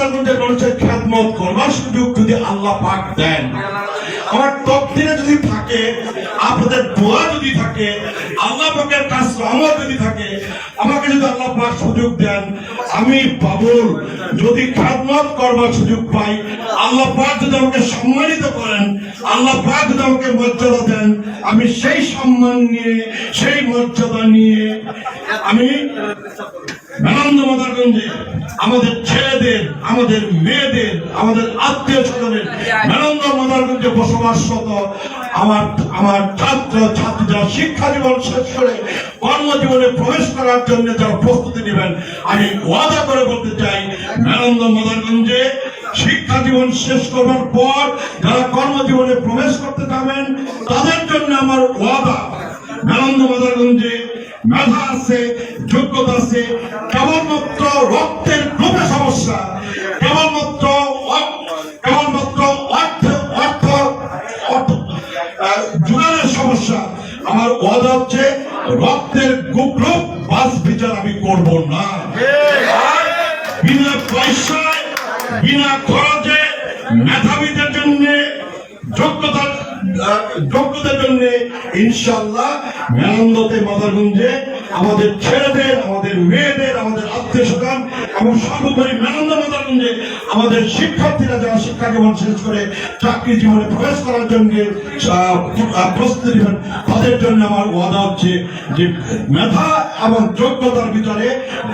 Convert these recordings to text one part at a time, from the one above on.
মাদারগঞ্জের মানুষের খ্যাতমত করবার সুযোগ যদি আল্লাহ পাক দেন, আমার তকদিনে যদি থাকে, আপনাদের দোয়া যদি থাকে, আল্লাহ পাকের কাজ রহমত যদি থাকে, আমাকে যদি আল্লাহ পাক সুযোগ দেন, আমি বাবুল যদি খ্যাতমত করবার সুযোগ পাই, আল্লাহ পাক যদি আমাকে সম্মানিত করেন, আল্লাহ পাক যদি আমাকে মর্যাদা দেন, আমি সেই সম্মান নিয়ে, সেই মর্যাদা নিয়ে, আমি আনন্দ মাদারগঞ্জে আমাদের ছেলেদের আমাদের মেয়েদের, আমাদের আত্মীয় স্বজনের আনন্দ মাদারগঞ্জে বসবাসরত আমার আমার ছাত্র, ছাত্রীরা শিক্ষা জীবন শেষ করে কর্মজীবনে প্রবেশ করার জন্য যারা প্রস্তুতি নেবেন, আমি ওয়াদা করে বলতে চাই আনন্দ মাদারগঞ্জে শিক্ষা জীবন শেষ করবার পর যারা কর্মজীবনে প্রবেশ করতে যাবেন, তাদের জন্য আমার ওয়াদা। নালন্দ মাদারগঞ্জে মেধা আছে, যোগ্যতা আছে, কেবলমাত্র গ্রুপে সমস্যা কেবলমাত্র কেবলমাত্র অর্থ অর্থ জোগানের সমস্যা, আমার ওয়াদা হচ্ছে রক্তের গ্রুপ বাস বিচার আমি করব না। বিনা পয়সায়, বিনা খরচে মেধাবীদের জন্য, যোগ্যতা যোগ্যতার জন্য ইনশাল্লাহ মেনন্দতে মাদারগঞ্জে আমাদের ছেলেদের, আমাদের মেয়েদের, আমাদের আত্মীয় স্বজন, এবং সর্বোপরি মেনন্দ মাদারগঞ্জে আমাদের শিক্ষার্থীরা যারা শিক্ষা জীবন শেষ করে চাকরি জীবনে প্রবেশ করার জন্য প্রস্তুতি নেবেন, তাদের জন্য আমার ওয়াদা হচ্ছে যে মেধা এবং যোগ্যতার ভিতরে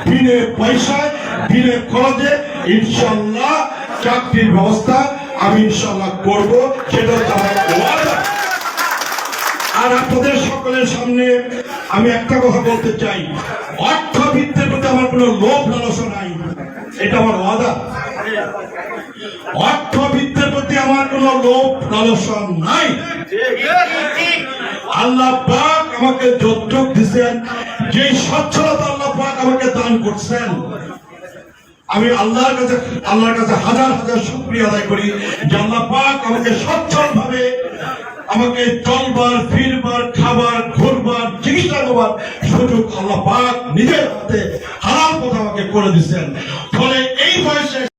বিনে পয়সায়, বিনে খরচে ইনশাল্লাহ চাকরির ব্যবস্থা আমি ইনশাল্লাহ করব সেটা আর আপনাদের সকলের সামনে আমি একটা কথা বলতে চাই। অর্থবিত্তের প্রতি আমার কোনো লোভ, লালসা নাই। এটা আমার ওয়াদা। অর্থবিত্তের প্রতি আমার কোনো লোভ, লালসা নাই। আল্লাহ পাক আমাকে যতটুক দিচ্ছেন যে সচ্ছলতা আল্লাহ পাক আমাকে দান করছেন। আমি আল্লাহর কাছে আল্লাহর কাছে হাজার হাজার শুক্রিয়া আদায় করি যে আল্লাহ পাক আমাকে সচ্ছল ভাবে আমাকে চলবার, ফিরবার, খাবার ঘুরবার চিকিৎসা করবার সুযোগ আল্লাহ পাক নিজের হাতে হারাম কথা আমাকে করে দিচ্ছেন ফলে এই বয়সে